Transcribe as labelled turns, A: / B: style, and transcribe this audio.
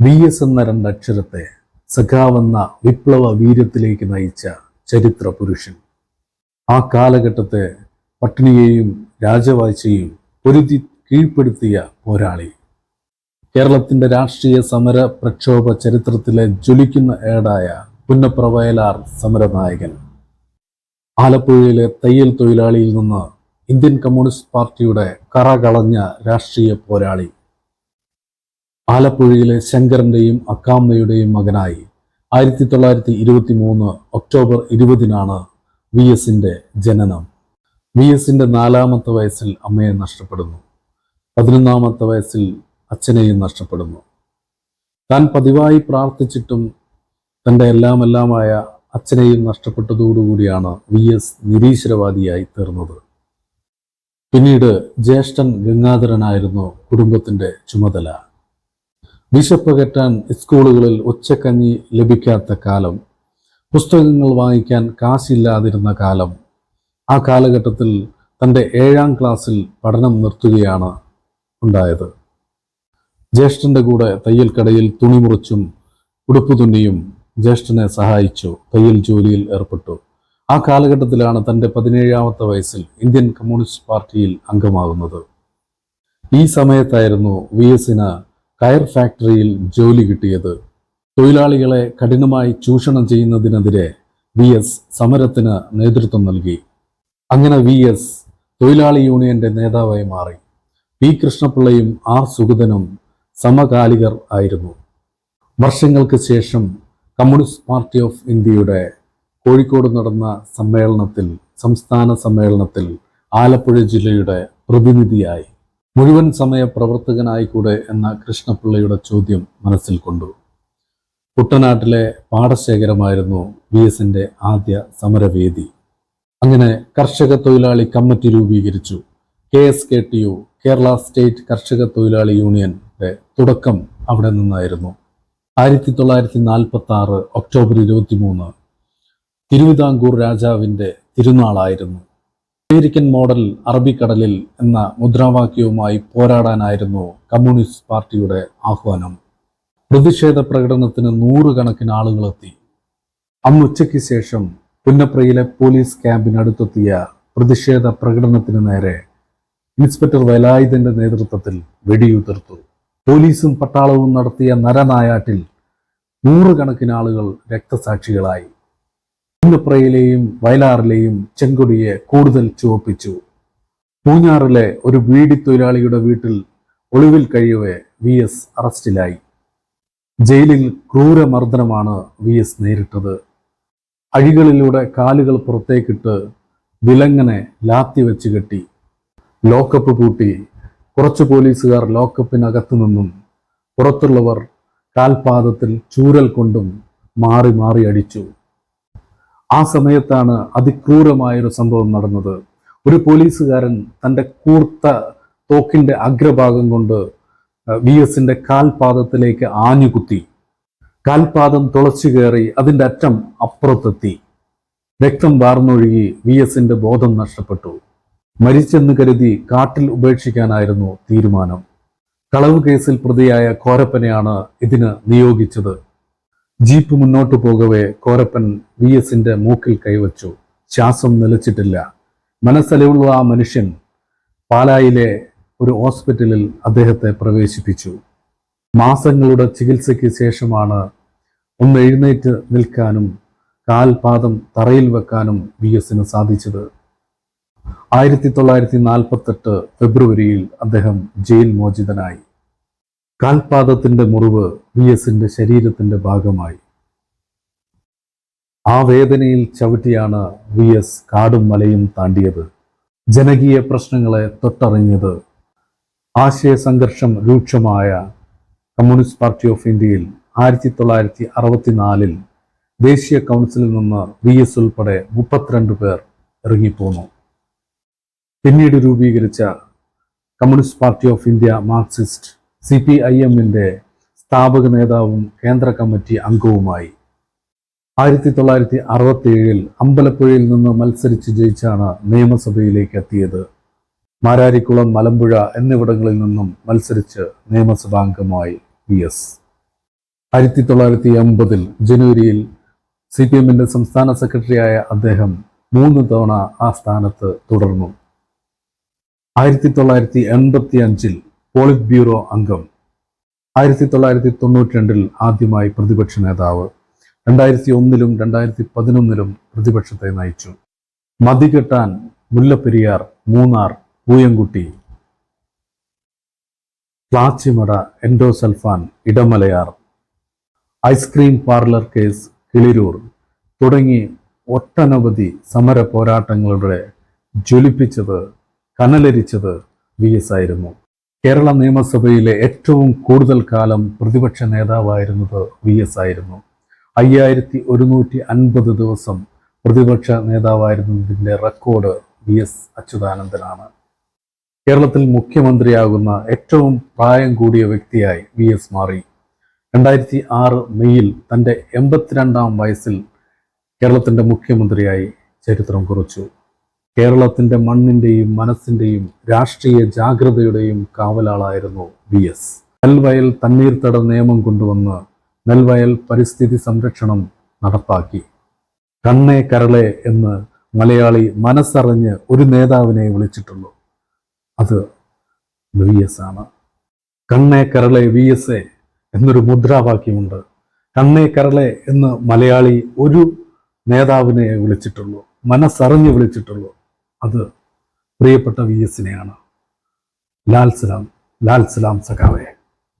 A: V S എന്ന രണ്ടക്ഷരത്തെ സഖാവെന്ന വിപ്ലവ വീര്യത്തിലേക്ക് നയിച്ച ചരിത്ര പുരുഷൻ ആ കാലഘട്ടത്തെ പട്ടിണിയെയും രാജവാഴ്ചയും പൊരുതി കീഴ്പ്പെടുത്തിയ പോരാളി. കേരളത്തിന്റെ രാഷ്ട്രീയ സമര പ്രക്ഷോഭ ചരിത്രത്തിലെ ജ്വലിക്കുന്ന ഏടായ പുന്നപ്ര വയലാർ സമരനായകൻ. ആലപ്പുഴയിലെ തയ്യൽ തൊഴിലാളിയിൽ നിന്ന് ഇന്ത്യൻ കമ്മ്യൂണിസ്റ്റ് പാർട്ടിയുടെ കറകളഞ്ഞ രാഷ്ട്രീയ പോരാളി. ആലപ്പുഴയിലെ ശങ്കരന്റെയും അക്കാമ്മയുടെയും മകനായി ആയിരത്തി തൊള്ളായിരത്തി ഇരുപത്തി മൂന്ന് ഒക്ടോബർ ഇരുപതിനാണ് വി എസിന്റെ ജനനം. വി എസിന്റെ നാലാമത്തെ വയസ്സിൽ അമ്മയെ നഷ്ടപ്പെടുന്നു. പതിനൊന്നാമത്തെ വയസ്സിൽ അച്ഛനെയും നഷ്ടപ്പെടുന്നു. താൻ പതിവായി പ്രാർത്ഥിച്ചിട്ടും തന്റെ എല്ലാം എല്ലാമായ അച്ഛനെയും നഷ്ടപ്പെട്ടതോടുകൂടിയാണ് വി എസ് നിരീശ്വരവാദിയായി തീർന്നത്. പിന്നീട് ജ്യേഷ്ഠൻ ഗംഗാധരനായിരുന്നു കുടുംബത്തിന്റെ ചുമതല. വിശപ്പകറ്റാൻ സ്കൂളുകളിൽ ഉച്ചക്കഞ്ഞി ലഭിക്കാത്ത കാലം പുസ്തകങ്ങൾ വാങ്ങിക്കാൻ കാശില്ലാതിരുന്ന കാലം ആ കാലഘട്ടത്തിൽ തന്റെ ഏഴാം ക്ലാസ്സിൽ പഠനം നിർത്തുകയാണ് ഉണ്ടായത്. ജ്യേഷ്ഠന്റെ കൂടെ തയ്യൽക്കടയിൽ തുണി മുറിച്ചും ഉടുപ്പ് തുന്നിയും ജ്യേഷ്ഠനെ സഹായിച്ചു തയ്യൽ ജോലിയിൽ ഏർപ്പെട്ടു. ആ കാലഘട്ടത്തിലാണ് തന്റെ പതിനേഴാമത്തെ വയസ്സിൽ ഇന്ത്യൻ കമ്മ്യൂണിസ്റ്റ് പാർട്ടിയിൽ അംഗമാകുന്നത്. ഈ സമയത്തായിരുന്നു വി എസിന് കയർ ഫാക്ടറിയിൽ ജോലി കിട്ടിയത്. തൊഴിലാളികളെ കഠിനമായി ചൂഷണം ചെയ്യുന്നതിനെതിരെ വി എസ് സമരത്തിന് നേതൃത്വം നൽകി. അങ്ങനെ വി എസ് തൊഴിലാളി യൂണിയന്റെ നേതാവായി മാറി. പി കൃഷ്ണപിള്ളയും ആർ സുഗതനും സമകാലികർ ആയിരുന്നു. വർഷങ്ങൾക്ക് ശേഷം കമ്മ്യൂണിസ്റ്റ് പാർട്ടി ഓഫ് ഇന്ത്യയുടെ കോഴിക്കോട് നടന്ന സമ്മേളനത്തിൽ സംസ്ഥാന സമ്മേളനത്തിൽ ആലപ്പുഴ ജില്ലയുടെ പ്രതിനിധിയായി. മുഴുവൻ സമയ പ്രവർത്തകനായിക്കൂടെ എന്ന കൃഷ്ണപിള്ളയുടെ ചോദ്യം മനസ്സിൽ കൊണ്ടു. കുട്ടനാട്ടിലെ പാടശേഖരമായിരുന്നു വി എസിന്റെ ആദ്യ സമരവേദി. അങ്ങനെ കർഷക തൊഴിലാളി കമ്മിറ്റി രൂപീകരിച്ചു. K S K T U Kerala state കർഷക തൊഴിലാളി യൂണിയന്റെ തുടക്കം അവിടെ നിന്നായിരുന്നു. ആയിരത്തി തൊള്ളായിരത്തി നാൽപ്പത്തി ആറ് ഒക്ടോബർ ഇരുപത്തി മൂന്ന് തിരുവിതാംകൂർ രാജാവിന്റെ തിരുനാളായിരുന്നു. അമേരിക്കൻ മോഡൽ അറബിക്കടലിൽ എന്ന മുദ്രാവാക്യവുമായി പോരാടാനായിരുന്നു കമ്മ്യൂണിസ്റ്റ് പാർട്ടിയുടെ ആഹ്വാനം. പ്രതിഷേധ പ്രകടനത്തിന് നൂറുകണക്കിന് ആളുകളെത്തി അന്ന് ഉച്ചയ്ക്ക് ശേഷം പുന്നപ്രയിലെ പോലീസ് ക്യാമ്പിനടുത്തെത്തിയ പ്രതിഷേധ പ്രകടനത്തിന് നേരെ ഇൻസ്പെക്ടർ വലായുധന്റെ നേതൃത്വത്തിൽ വെടിയുതിർത്തു. പോലീസും പട്ടാളവും നടത്തിയ നരനായാട്ടിൽ നൂറുകണക്കിന് ആളുകൾ രക്തസാക്ഷികളായി. പുന്നപ്രയിലെയും വയലാറിലെയും ചെങ്കൊടിയെ കൂടുതൽ ചുവപ്പിച്ചു. പൂഞ്ഞാറിലെ ഒരു ബീഡി തൊഴിലാളിയുടെ വീട്ടിൽ ഒളിവിൽ കഴിയവേ വി എസ് അറസ്റ്റിലായി. ജയിലിൽ ക്രൂരമർദ്ദനമാണ് വി എസ് നേരിട്ടത്. അഴികളിലൂടെ കാലുകൾ പുറത്തേക്കിട്ട് വിലങ്ങനെ ലാത്തി വെച്ച് കെട്ടി. ലോക്കപ്പ് പൂട്ടി. കുറച്ച് പോലീസുകാർ ലോക്കപ്പിനകത്തു നിന്നും പുറത്തുള്ളവർ കാൽപാദത്തിൽ ചൂരൽ കൊണ്ടും മാറി മാറി അടിച്ചു. ആ സമയത്താണ് അതിക്രൂരമായൊരു സംഭവം നടന്നത്. ഒരു പോലീസുകാരൻ തന്റെ കൂർത്ത തോക്കിന്റെ അഗ്രഭാഗം കൊണ്ട് വി എസിന്റെ കാൽപാദത്തിലേക്ക് ആഞ്ഞുകുത്തി. കാൽപാദം തുളച്ചു കയറി അതിന്റെ അറ്റം അപ്പുറത്തെത്തി. രക്തം വാർന്നൊഴുകി വി എസിന്റെ ബോധം നഷ്ടപ്പെട്ടു. മരിച്ചെന്ന് കരുതി കാട്ടിൽ ഉപേക്ഷിക്കാനായിരുന്നു തീരുമാനം. കളവ് കേസിൽ പ്രതിയായ കോരപ്പനെയാണ് ഇതിന് നിയോഗിച്ചത്. ജീപ്പ് മുന്നോട്ടു പോകവേ കോരപ്പൻ വി എസിന്റെ മൂക്കിൽ കൈവച്ചു. ശ്വാസം നിലച്ചിട്ടില്ല. മനസ്സലിവുള്ള ആ മനുഷ്യൻ പാലായിലെ ഒരു ഹോസ്പിറ്റലിൽ അദ്ദേഹത്തെ പ്രവേശിപ്പിച്ചു. മാസങ്ങളുടെ ചികിത്സയ്ക്ക് ശേഷമാണ് ഒന്ന് എഴുന്നേറ്റ് നിൽക്കാനും കാൽപാദം തറയിൽ വെക്കാനും വി എസിന് സാധിച്ചത്. ആയിരത്തി തൊള്ളായിരത്തി നാൽപ്പത്തെട്ട് ഫെബ്രുവരിയിൽ അദ്ദേഹം ജയിൽ മോചിതനായി. കാൽപാദത്തിന്റെ മുറിവ് വി എസിന്റെ ശരീരത്തിന്റെ ഭാഗമായി. ആ വേദനയിൽ ചവിട്ടിയാണ് വി എസ് കാടും മലയും താണ്ടിയത്. ജനകീയ പ്രശ്നങ്ങളെ തൊട്ടറിഞ്ഞത് ആശയ സംഘർഷം രൂക്ഷമായ കമ്മ്യൂണിസ്റ്റ് പാർട്ടി ഓഫ് ഇന്ത്യയിൽ ആയിരത്തി തൊള്ളായിരത്തി അറുപത്തിനാലിൽ ദേശീയ കൗൺസിലിൽ നിന്ന് വി എസ് ഉൾപ്പെടെ മുപ്പത്തിരണ്ട് പേർ ഇറങ്ങിപ്പോന്നു. പിന്നീട് രൂപീകരിച്ച communist party of India Marxist C P I എമ്മിന്റെ സ്ഥാപക നേതാവും കേന്ദ്ര കമ്മിറ്റി അംഗവുമായി. ആയിരത്തി തൊള്ളായിരത്തി അറുപത്തി ഏഴിൽ അമ്പലപ്പുഴയിൽ നിന്ന് മത്സരിച്ച് ജയിച്ചാണ് നിയമസഭയിലേക്ക് എത്തിയത്. മാരാരിക്കുളം മലമ്പുഴ എന്നിവിടങ്ങളിൽ നിന്നും മത്സരിച്ച് നിയമസഭാംഗമായി പി എസ്. ആയിരത്തി തൊള്ളായിരത്തി എൺപതിൽ ജനുവരിയിൽ സി പി എമ്മിന്റെ സംസ്ഥാന സെക്രട്ടറിയായ അദ്ദേഹം മൂന്ന് തവണ ആ സ്ഥാനത്ത് തുടർന്നു. ആയിരത്തി തൊള്ളായിരത്തി എൺപത്തി അഞ്ചിൽ പോളിറ്റ് ബ്യൂറോ അംഗം. ആയിരത്തി തൊള്ളായിരത്തി തൊണ്ണൂറ്റി രണ്ടിൽ ആദ്യമായി പ്രതിപക്ഷ നേതാവ്. രണ്ടായിരത്തി ഒന്നിലും രണ്ടായിരത്തി പതിനൊന്നിലും പ്രതിപക്ഷത്തെ നയിച്ചു. Mathikettan Mullaperiyar Munnar Pooyamkutty. Plachimada endosulfan Idamalayar. Ice cream parlour case Kiliroor. തുടങ്ങി ഒട്ടനവധി സമര പോരാട്ടങ്ങളുടെ ജ്വലിപ്പിച്ചത് കനലരിച്ചത് വി എസ് ആയിരുന്നു. കേരള നിയമസഭയിലെ ഏറ്റവും കൂടുതൽ കാലം പ്രതിപക്ഷ നേതാവായിരുന്നത് വി എസ് ആയിരുന്നു. അയ്യായിരത്തി ഒരുന്നൂറ്റി അൻപത് ദിവസം പ്രതിപക്ഷ നേതാവായിരുന്നതിന്റെ റെക്കോർഡ് വി എസ് അച്യുതാനന്ദനാണ്. കേരളത്തിൽ മുഖ്യമന്ത്രിയാകുന്ന ഏറ്റവും പ്രായം കൂടിയ വ്യക്തിയായി വി എസ് മാറി. രണ്ടായിരത്തി ആറ് മെയ്യിൽ തന്റെ എൺപത്തിരണ്ടാം വയസ്സിൽ കേരളത്തിന്റെ മുഖ്യമന്ത്രിയായി ചരിത്രം കുറിച്ചു. കേരളത്തിന്റെ മണ്ണിന്റെയും മനസ്സിന്റെയും രാഷ്ട്രീയ ജാഗ്രതയുടെയും കാവലാളായിരുന്നു വി എസ്. നെൽവയൽ തണ്ണീർത്തട നിയമം കൊണ്ടുവന്ന് നെൽവയൽ പരിസ്ഥിതി സംരക്ഷണം നടപ്പാക്കി. കണ്ണേ കരളെ എന്ന് മലയാളി മനസ്സറിഞ്ഞ് ഒരു നേതാവിനെ വിളിച്ചിട്ടുള്ളൂ. അത് വി എസ് ആണ്. കണ്ണേ കരളെ വി എസ് എ എന്നൊരു മുദ്രാവാക്യമുണ്ട്. കണ്ണേ കരളെ എന്ന് മലയാളി ഒരു നേതാവിനെ വിളിച്ചിട്ടുള്ളൂ. മനസ്സറിഞ്ഞ് വിളിച്ചിട്ടുള്ളൂ. അത് പ്രിയപ്പെട്ട വി എസിനെയാണ് ലാൽ സലാം ലാൽ സലാം സഖാവേ.